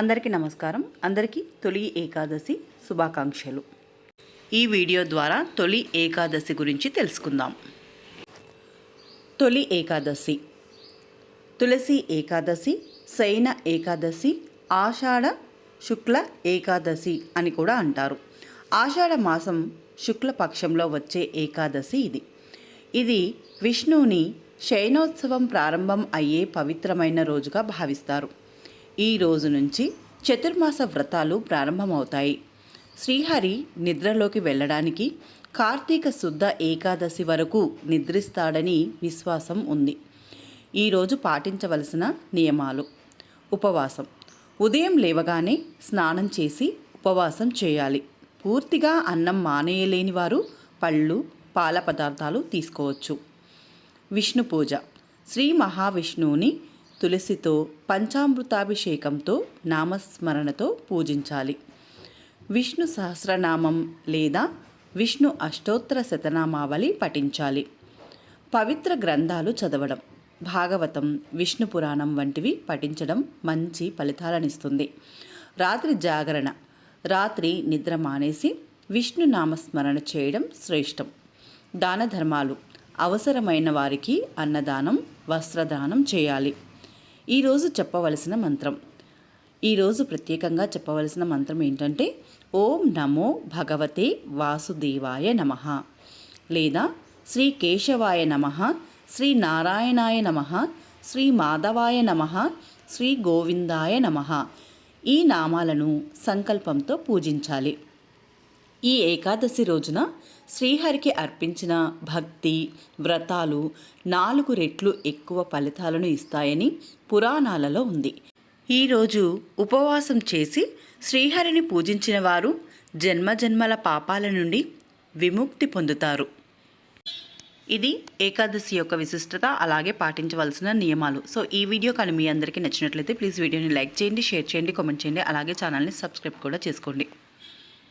అందరికీ నమస్కారం. అందరికీ తొలి ఏకాదశి శుభాకాంక్షలు. ఈ వీడియో ద్వారా తొలి ఏకాదశి గురించి తెలుసుకుందాం. తొలి ఏకాదశి. తులసి ఏకాదశి శయన ఏకాదశి ఆషాఢ శుక్ల ఏకాదశి అని కూడా అంటారు. ఆషాఢ మాసం శుక్ల పక్షంలో వచ్చే ఏకాదశి ఇది. ఇది విష్ణువుని శయనోత్సవం ప్రారంభం అయ్యే పవిత్రమైన రోజుగా భావిస్తారు. ఈ రోజు నుంచి చతుర్మాస వ్రతాలు ప్రారంభమవుతాయి. శ్రీహరి నిద్రలోకి వెళ్ళడానికి కార్తీక శుద్ధ ఏకాదశి వరకు నిద్రిస్తాడని విశ్వాసం ఉంది. ఈరోజు పాటించవలసిన నియమాలు. ఉపవాసం. ఉదయం లేవగానే స్నానం చేసి ఉపవాసం చేయాలి. పూర్తిగా అన్నం మానేయలేని వారు పళ్ళు పాల పదార్థాలు తీసుకోవచ్చు. విష్ణు పూజ. శ్రీ మహావిష్ణువుని తులసితో పంచామృతాభిషేకంతో నామస్మరణతో పూజించాలి. విష్ణు సహస్రనామం లేదా విష్ణు అష్టోత్తర శతనామావళి పఠించాలి. పవిత్ర గ్రంథాలు చదవడం భాగవతం విష్ణు పురాణం వంటివి పఠించడం మంచి ఫలితాలనిస్తుంది. రాత్రి జాగరణ రాత్రి నిద్ర మానేసి విష్ణు నామస్మరణ చేయడం శ్రేష్టం. దాన ధర్మాలు అవసరమైన వారికి అన్నదానం వస్త్రదానం చేయాలి. ఈరోజు చెప్పవలసిన మంత్రం. ఈరోజు ప్రత్యేకంగా చెప్పవలసిన మంత్రం ఏంటంటే ఓం నమో భగవతే వాసుదేవాయ నమ. లేదా శ్రీ కేశవాయ నమ శ్రీ నారాయణాయ నమ శ్రీ మాధవాయ నమ శ్రీ గోవిందాయ నమ. ఈ నామాలను సంకల్పంతో పూజించాలి. ఈ ఏకాదశి రోజున శ్రీహరికి అర్పించిన భక్తి వ్రతాలు నాలుగు రెట్లు ఎక్కువ ఫలితాలను ఇస్తాయని పురాణాలలో ఉంది. ఈరోజు ఉపవాసం చేసి శ్రీహరిని పూజించిన వారు జన్మజన్మల పాపాల నుండి విముక్తి పొందుతారు. ఇది ఏకాదశి యొక్క విశిష్టత అలాగే పాటించవలసిన నియమాలు. సో ఈ వీడియో కానీ మీ అందరికీ నచ్చినట్లయితే ప్లీజ్ వీడియోని లైక్ చేయండి షేర్ చేయండి కామెంట్ చేయండి అలాగే ఛానల్ని సబ్స్క్రైబ్ కూడా చేసుకోండి.